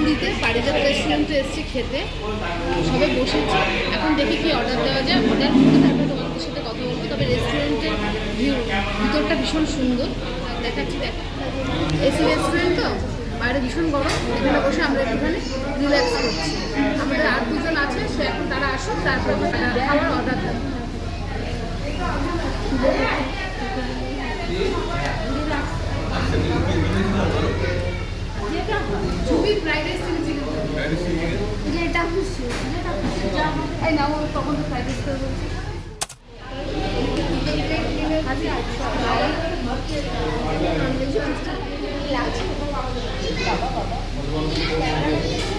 পুরীতে পারিজাত রেস্টুরেন্টে এসেছি খেতে সবে বসেছি এখন দেখি কি অর্ডার দেওয়া যায় অর্ডার করতে তারপর তোমাদের সাথে কথা বলব তবে রেস্টুরেন্টের ভিউ ভিতরটা ভীষণ সুন্দর দেখাচ্ছি দেখ এসি রেস্টুরেন্ট তো বাইরে ভীষণ গরম এখানে বসে আমরা একটুখানি রিল্যাক্স করছি আমাদের আর দুজন আছে সে এখন তারা আসুক তারপর খাবার অর্ডার দেবো চিলি চিকেন যেটা খুশি এই না ও তখন তো ফ্রাইড রাইস করে বলছি। কি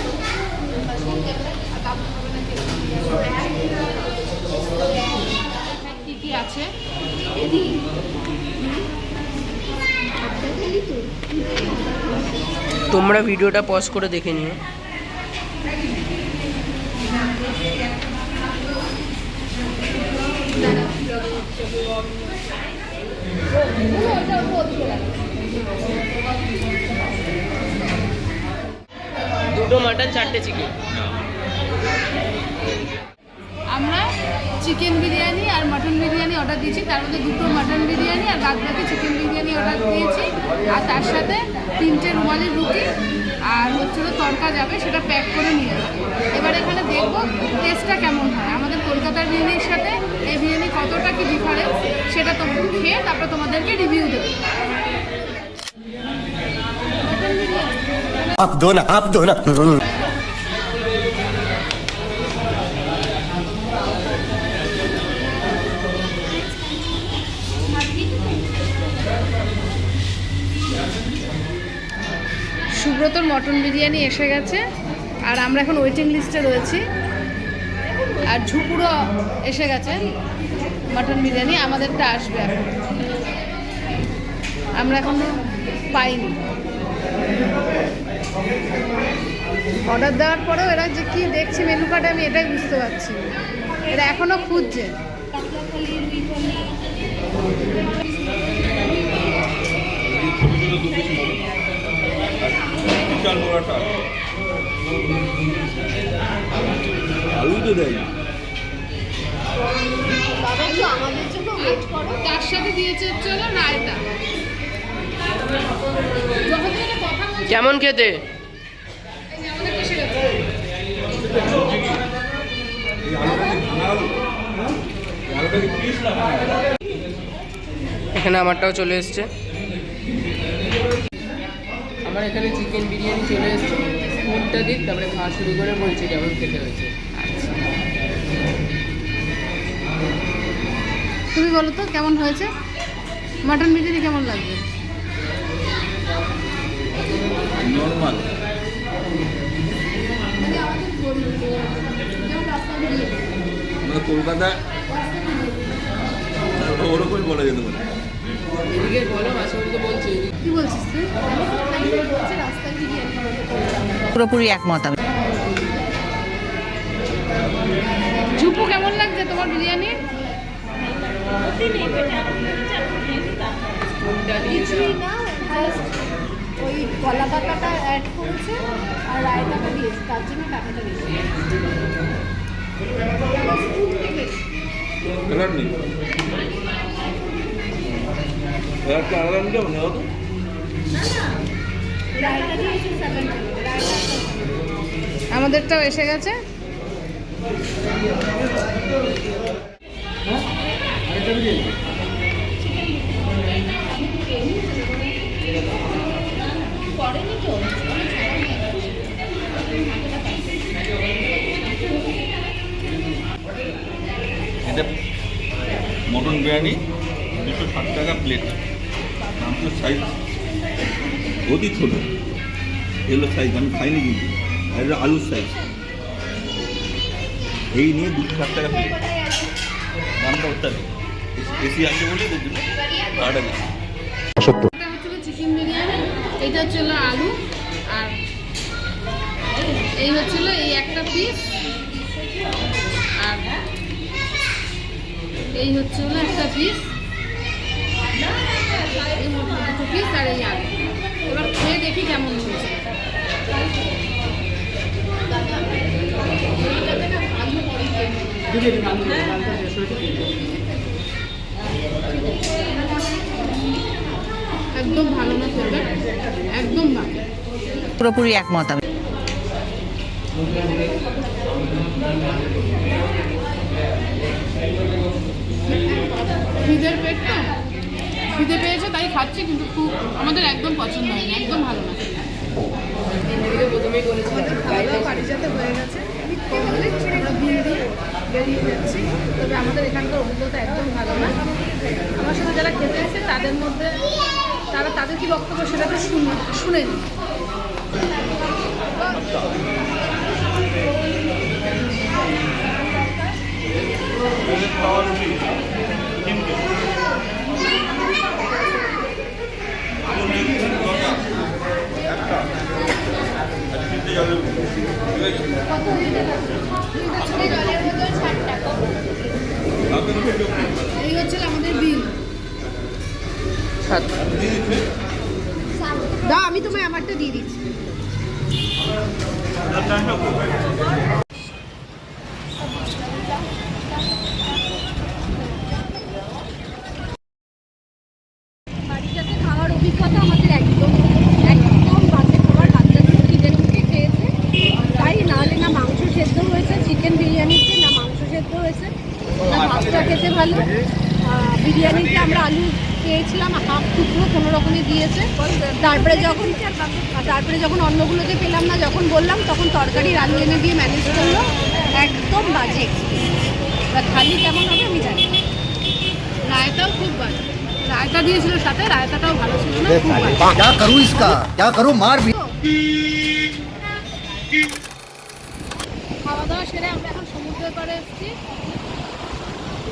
তোমরা ভিডিওটা পজ করে দেখে নিও। দুটো মাটন চারটে চিকেন আমরা চিকেন বিরিয়ানি আর মটন বিরিয়ানি অর্ডার দিয়েছি তার মধ্যে দুটো মটন বিরিয়ানি আর বাদ বাকি চিকেন বিরিয়ানি অর্ডার দিয়েছি আর তার সাথে তিনটে রুমালি রুটি আর হচ্ছে হলো তরকা যাবে সেটা প্যাক করে নিয়ে যাবে এবার এখানে দেখবো টেস্টটা কেমন হয় আমাদের কলকাতার বিরিয়ানির সাথে এই বিরিয়ানি কতটা কি ডিফারেন্স সেটা তো খেয়ে তারপর তোমাদেরকে রিভিউ দেবো आप दो ना आप दो ना সুব্রতর মটন বিরিয়ানি এসে গেছে। আর আমরা এখন ওয়েটিং লিস্টে রয়েছি। আর ঝুপুরও এসে গেছে মটন বিরিয়ানি, আমাদেরটা আসবে এখন। আমরা এখনও পাইনি। অর্ডার দেওয়ার পরেও এরা যে কি দেখছে মেনু কার্ডে আমি এটাই বুঝতে পারছি। এরা এখনও খুঁজছে। বিশাল আলু। তো দেয় তার সাথে দিয়েছে হলো রায়তা। কেমন খেতে? এখানে আমারটাও চলে এসছে। আমার এখানে চিকেন বিরিয়ানি চলে এসছে। স্পুনটা দিক তারপরে খাওয়া শুরু করে বলছি কেমন খেতে হয়েছে। তুমি বলো তো কেমন হয়েছে? মাটন বিরিয়ানি কেমন লাগবে? নর্মাল। কলকাতা ওরকমই বলা যেতে পারে। এদিকে বলো মাসে তো বলছি কি বলছিস তুই? পুরোপুরি একমত আমি। ঝুপু কেমন লাগছে তোমার বিরিয়ানি? কিছুই না ওই কলা পাতাটা অ্যাড করেছে আর রায়তাটা দিয়েছে তার জন্য টাকাটা আলাদা নিতে আমাদেরটাও এসে গেছে। এটা মটন বিরিয়ানি দুশো ষাট টাকা প্লেট নামটা সাইজ অতি ছোটো এগুলো সাইজ আমি খাইনি কিন্তু। আর এটা আলুর সাইজ এই নিয়ে দুশো ষাট টাকা প্লেট দামটা অত্যাধিক এসি আছে বলে জন্য ভাড়াটা বেশি চিকেন বিরিয়ানি এটা হচ্ছিল আলু আর এই হচ্ছিল এই একটা পিস আর এই হচ্ছে হলো একটা পিস পিস আর এই আলু এবার খেয়ে দেখি কেমন হয়েছে। একদম ভালো না খেতে একদম ভালো। পুরোপুরি একমত আমি। খিদের পেট খিদে পেয়েছে, তাই খাচ্ছি, কিন্তু খুব আমাদের একদম পছন্দ হয়নি একদম ভালো না প্রথমেই পারিজাতে হয়ে গেছে বেরিয়ে তবে আমাদের এখানকার অভিজ্ঞতা একদম ভালো না। আমার সাথে যারা খেতে এসেছে তাদের মধ্যে তারা তাদের বক্তব্য হচ্ছে আমাদের বিল সাত দাও আমি তোমায় আমারটা দিয়ে দিচ্ছি বাড়িটাতে খাওয়ার অভিজ্ঞতা আমাদের একদম একদম বাজে খাবার বাচ্চা খিদে ঢুকে খেয়েছে তাই নাহলে না মাংস সেদ্ধ হয়েছে চিকেন বিরিয়ানিতে না মাংস সেদ্ধ হয়েছে না ভাতটা খেতে ভালো বিরিয়ানিতে আমরা আলু পেয়েছিলাম হাফ টুকরো কোনো রকমে দিয়েছে তারপরে যখন তারপরে যখন অন্যগুলোতে পেলাম না যখন বললাম তখন তরকারি আলু এনে দিয়ে ম্যানেজ করলো একদম বাজে এবার খালি কেমন হবে আমি জানি না। রায়তাও খুব ভালো রায়তা দিয়েছিল সাথে রায়তাটাও ভালো ছিল না খুব ভালো क्या करूं इसका क्या करूं मार भी খাওয়া দাওয়া সেরে আমরা এখন সমুদ্রের পাড়ে এসেছি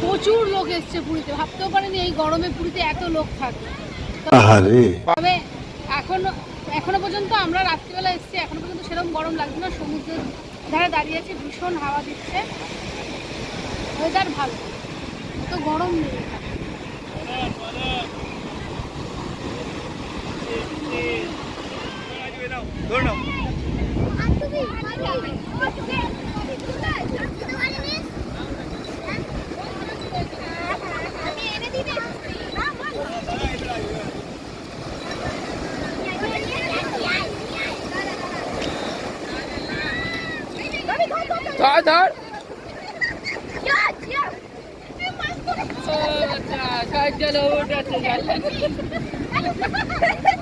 প্রচুর লোক এসছে পুরীতে ভাবতেও পারিনি এই গরমে পুরীতে এত লোক থাকবে তবে এখনও এখনও পর্যন্ত আমরা রাত্রিবেলা এসেছি এখনও পর্যন্ত সেরকম গরম লাগছে না সমুদ্রের ধারে দাঁড়িয়ে আছি ভীষণ হাওয়া দিচ্ছে। ওয়েদার ভালো তো গরম নেই। ধর ধর চলো ওটা